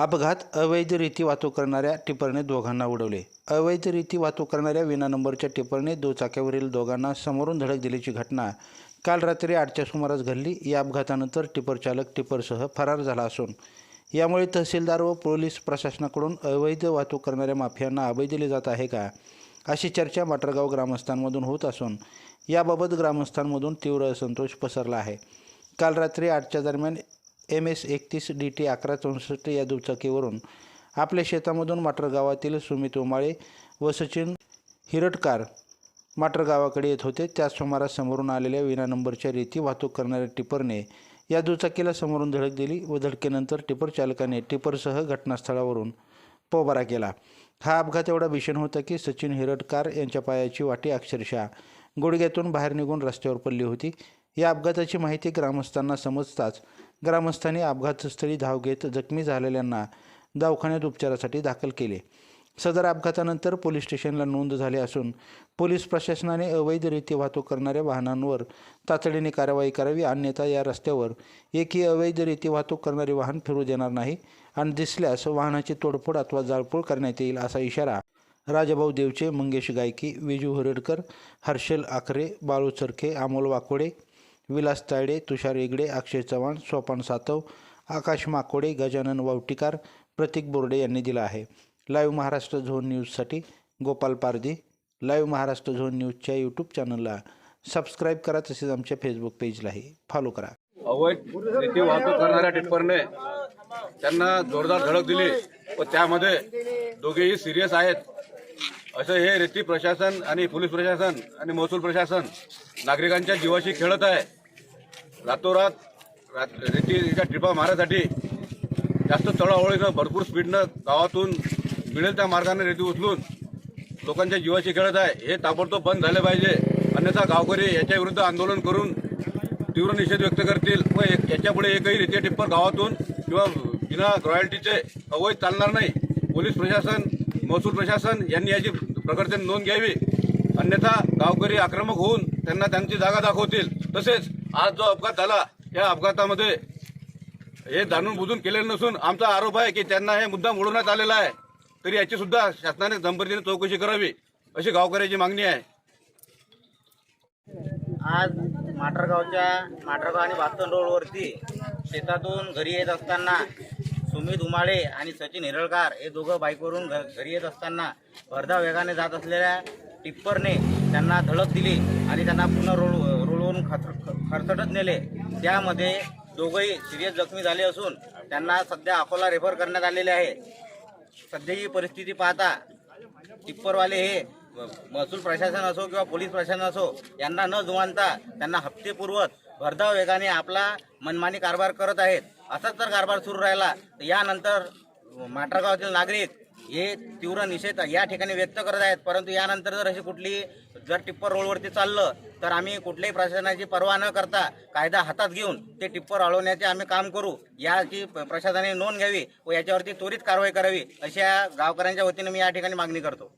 अपघात अवैध रीती वाहतूक करणाऱ्या टिपरने दोघांना उडवले. अवैध रीती वाहतूक करणाऱ्या विना नंबरच्या टिपरने दुचाक्यावरील दोघांना समोरून धडक दिल्याची घटना काल रात्री आठच्या सुमारास घडली. या अपघातानंतर टिपर चालक टिपरसह फरार झाला असून यामुळे तहसीलदार व पोलीस प्रशासनाकडून अवैध वाहतूक करणाऱ्या माफियांना अभय दिले जात आहे का अशी चर्चा माटरगाव ग्रामस्थांमधून होत असून याबाबत ग्रामस्थांमधून तीव्र असंतोष पसरला आहे. काल रात्री आठच्या दरम्यान एम एस एकतीस डी टी अकरा चौसष्ट या दुचाकीवरून आपल्या शेतामधून माटर गावातील सुमित उमाळे व सचिन हिरटकार माटर गावाकडे येत होते. त्याच सुमारास समोरून आलेल्या विना नंबरच्या रीती वाहतूक करणाऱ्या टिपरने या दुचाकीला समोरून धडक दिली व धडकेनंतर टिपर चालकाने टिपरसह घटनास्थळावरून पोबारा केला. हा अपघात एवढा भीषण होता की सचिन हिरटकार यांच्या पायाची वाटी अक्षरशः गुडघ्यातून बाहेर निघून रस्त्यावर पडली होती. या अपघाताची माहिती ग्रामस्थांना समजताच ग्रामस्थांनी अपघातस्थळी धाव घेत जखमी झालेल्यांना दवाखान्यात उपचारासाठी दाखल केले. सदर अपघातानंतर पोलीस स्टेशनला नोंद झाली असून पोलीस प्रशासनाने अवैधरित्या वाहतूक करणाऱ्या वाहनांवर तातडीने कारवाई करावी अन्यथा या रस्त्यावर एकही अवैधरित्या वाहतूक करणारे वाहन फिरू देणार नाही आणि दिसल्यास वाहनाची तोडफोड अथवा जाळपोळ करण्यात येईल असा इशारा राजाभाऊ देवचे मंगेश गायकी विजू हरडकर हर्षल आखरे बाळू चरखे अमोल वाकोडे विलास तायडे तुषार इगडे अक्षय चव्हाण सोपान सातव आकाश माकोडे गजानन वावटीकार प्रतीक बोर्डे यांनी दिला आहे. लाईव्ह महाराष्ट्र झोन न्यूजसाठी गोपाल पारधी लाईव्ह महाराष्ट्र झोन न्यूजच्या यूट्यूब चॅनलला सबस्क्राईब करा तसेच आमच्या फेसबुक पेजलाही फॉलो करा. अवैध रीती वाहतूक करणाऱ्या टिप्परने त्यांना जोरदार धडक दिली व त्यामध्ये दोघेही सिरियस आहेत. असं हे रेती प्रशासन आणि पोलीस प्रशासन आणि महसूल प्रशासन नागरिकांच्या जीवाशी खेळत आहे. रातोरात रात- रेतीच्या ट्रिपा मारण्यासाठी जास्त चढावळीनं भरपूर स्पीडनं गावातून मिळेल त्या मार्गाने रेती उचलून लोकांच्या जीवाशी खेळत आहे. हे ताबडतोब बंद झाले पाहिजे. अन्यथा गावकरी याच्या विरुद्ध आंदोलन करून तीव्र निषेध व्यक्त करतील व याच्यापुढे एकही रित्या टिप्पर गावातून किंवा बिना रॉयल्टीचे अवैध चालणार नाही. पोलीस प्रशासन महसूल प्रशासन यांनी याची प्रकर्षाने नोंद घ्यावी. अन्यथा गावकरी आक्रमक होऊन त्यांना त्यांची जागा दाखवतील. तसेच आज जो अपघात झाला या अपघातामध्ये हे जाणून बुजून केलेलं नसून आमचा आरोप आहे की त्यांना हे मुद्दाम मोडवण्यात आलेला आहे. तरी याची सुद्धा शासनाने गंभीरतेने चौकशी करावी अशी गावकऱ्याची मागणी आहे. आज माटरगावच्या माटरगाव आणि बास्तन रोडवरती शेतातून घरी येत असताना सुमित उमाळे आणि सचिन हिरळकार हे दोघं बाईकवरून घ घरी येत असताना वर्धा वेगाने जात असलेल्या टिप्परने त्यांना धडक दिली आणि त्यांना पुन्हा रोड रोडवरून खच खरचटत नेले त्यामध्ये दोघंही सिरियस जखमी झाले असून त्यांना सध्या अकोला रेफर करण्यात आलेले आहे. सध्याची परिस्थिती पाहता टिप्परवाले हे महसूल प्रशासन असो किंवा पोलीस प्रशासन असो यांना न जुमानता त्यांना हप्तेपूर्वक भरधाव वेगाने आपला मनमानी कारभार करत आहेत. असाच जर कारभार सुरू राहिला तर यानंतर माटरगावातील नागरिक हे तीव्र निषेध या ठिकाणी व्यक्त करत आहेत. परंतु यानंतर जर अशी कुठली जर टिप्पर रोडवरती चाललं तर आम्ही कुठल्याही प्रशासनाची पर्वा न करता कायदा हातात घेऊन ते टिप्पर अडवण्याचे आम्ही काम करू. याची प्रशासनाने नोंद घ्यावी व याच्यावरती त्वरित कारवाई करावी अशा गावकऱ्यांच्या वतीने मी या ठिकाणी मागणी करतो.